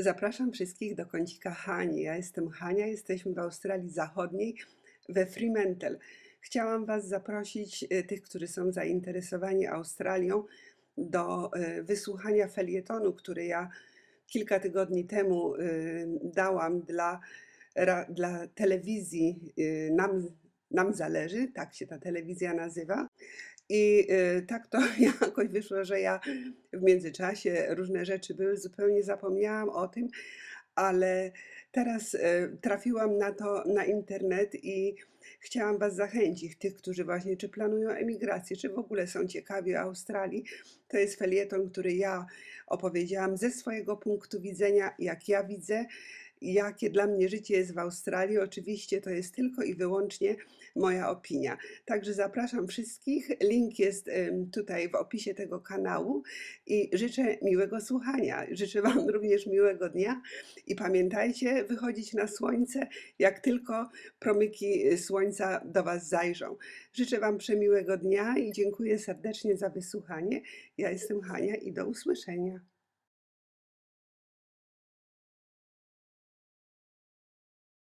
Zapraszam wszystkich do kącika Hani. Ja jestem Hania, jesteśmy w Australii Zachodniej, we Fremantle. Chciałam Was zaprosić, y, tych, którzy są zainteresowani Australią, do y, wysłuchania felietonu, który ja kilka tygodni temu y, dałam dla, dla telewizji nam, nam Zależy, tak się ta telewizja nazywa. I y, tak to jakoś wyszło, że ja w międzyczasie różne rzeczy były, zupełnie zapomniałam o tym, ale teraz e, trafiłam na to na internet i chciałam Was zachęcić, tych, którzy właśnie czy planują emigrację, czy w ogóle są ciekawi Australii. To jest felieton, który ja opowiedziałam ze swojego punktu widzenia, jak ja widzę, jakie dla mnie życie jest w Australii. Oczywiście to jest tylko i wyłącznie moja opinia. Także zapraszam wszystkich. Link jest tutaj w opisie tego kanału i życzę miłego słuchania. Życzę Wam również miłego dnia i pamiętajcie, wychodzić na słońce, jak tylko promyki y, słońca do Was zajrzą. Życzę Wam przemiłego dnia i dziękuję serdecznie za wysłuchanie. Ja jestem Hania i do usłyszenia.